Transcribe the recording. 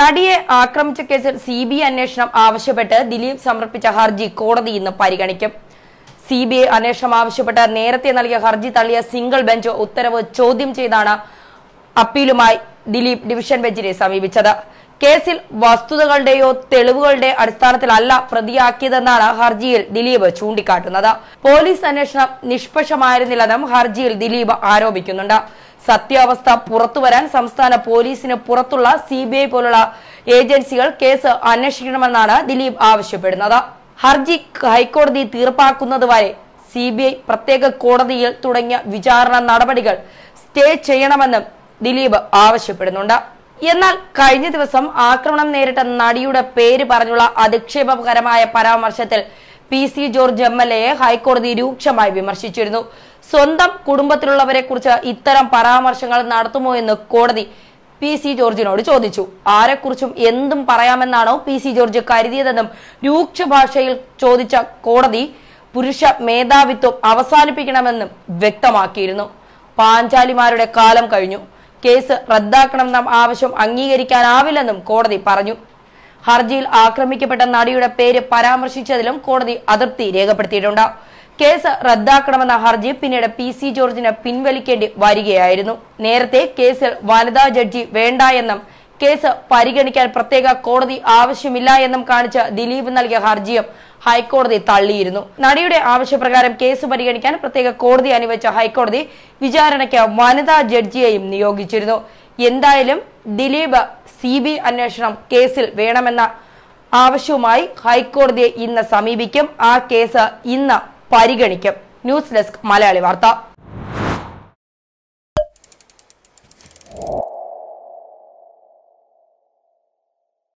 നടിയെ ആക്രമിച്ച കേസിൽ സി ബി ഐ അന്വേഷണം ആവശ്യപ്പെട്ട് ദിലീപ് സമർപ്പിച്ച ഹർജി കോടതി ഇന്ന് പരിഗണിക്കും. സി ബി ഐ അന്വേഷണം ആവശ്യപ്പെട്ട് നേരത്തെ നൽകിയ ഹർജി തള്ളിയ സിംഗിൾ ബെഞ്ച് ഉത്തരവ് ചോദ്യം ചെയ്താണ് അപ്പീലുമായി ദിലീപ് ഡിവിഷൻ ബെഞ്ചിനെ സമീപിച്ചത്. കേസിൽ വസ്തുതകളുടെയോ തെളിവുകളുടെ അടിസ്ഥാനത്തിലല്ല പ്രതിയാക്കിയതെന്നാണ് ഹർജിയിൽ ദിലീപ് ചൂണ്ടിക്കാട്ടുന്നത്. പോലീസ് അന്വേഷണം നിഷ്പക്ഷമായിരുന്നില്ലെന്നും ഹർജിയിൽ ദിലീപ് ആരോപിക്കുന്നുണ്ട്. സത്യാവസ്ഥ പുറത്തുവരാൻ സംസ്ഥാന പോലീസിന് പുറത്തുള്ള സി പോലുള്ള ഏജൻസികൾ കേസ് അന്വേഷിക്കണമെന്നാണ് ദിലീപ് ആവശ്യപ്പെടുന്നത്. ഹർജി ഹൈക്കോടതി തീർപ്പാക്കുന്നതുവരെ സി ബി ഐ പ്രത്യേക കോടതിയിൽ തുടങ്ങിയ വിചാരണ നടപടികൾ സ്റ്റേ ചെയ്യണമെന്നും ദിലീപ് ആവശ്യപ്പെടുന്നുണ്ട്. എന്നാൽ കഴിഞ്ഞ ദിവസം ആക്രമണം നേരിട്ട നടിയുടെ പേര് പറഞ്ഞുള്ള അധിക്ഷേപകരമായ പരാമർശത്തിൽ P C George M L എയെ ഹൈക്കോടതി രൂക്ഷമായി വിമർശിച്ചിരുന്നു. സ്വന്തം കുടുംബത്തിലുള്ളവരെ കുറിച്ച് ഇത്തരം പരാമർശങ്ങൾ നടത്തുമോ എന്ന് കോടതി പി സി ജോർജിനോട് ചോദിച്ചു. ആരെക്കുറിച്ചും എന്തും പറയാമെന്നാണോ പി സി ജോർജ് കരുതിയതെന്നും രൂക്ഷ ഭാഷയിൽ ചോദിച്ച കോടതി പുരുഷ മേധാവിത്വം അവസാനിപ്പിക്കണമെന്നും വ്യക്തമാക്കിയിരുന്നു. പാഞ്ചാലിമാരുടെ കാലം കഴിഞ്ഞു. കേസ് റദ്ദാക്കണമെന്ന ആവശ്യം അംഗീകരിക്കാനാവില്ലെന്നും കോടതി പറഞ്ഞു. ഹർജിയിൽ ആക്രമിക്കപ്പെട്ട നടിയുടെ പേര് പരാമർശിച്ചതിലും കോടതി അതൃപ്തി രേഖപ്പെടുത്തിയിട്ടുണ്ട്. കേസ് റദ്ദാക്കണമെന്ന ഹർജി പിന്നീട് പി സി ജോർജിന് പിൻവലിക്കേണ്ടി വരികയായിരുന്നു. നേരത്തെ കേസിൽ വനിതാ ജഡ്ജി വേണ്ട എന്നും കേസ് പരിഗണിക്കാൻ പ്രത്യേക കോടതി ആവശ്യമില്ല എന്നും കാണിച്ച് ദിലീപ് നൽകിയ ഹർജിയും ഹൈക്കോടതി തള്ളിയിരുന്നു. നടിയുടെ ആവശ്യപ്രകാരം കേസ് പരിഗണിക്കാൻ പ്രത്യേക കോടതി അനുവദിച്ച ഹൈക്കോടതി വിചാരണയ്ക്ക് വനിതാ ജഡ്ജിയെയും നിയോഗിച്ചിരുന്നു. എന്തായാലും ദിലീപ് സി ബി അന്വേഷണം കേസിൽ വേണമെന്ന ആവശ്യവുമായി ഹൈക്കോടതിയെ ഇന്ന് സമീപിക്കും. ആ കേസ് ഇന്ന് പരിഗണിക്കും. ന്യൂസ് ഡെസ്ക് മലയാളി വാർത്ത.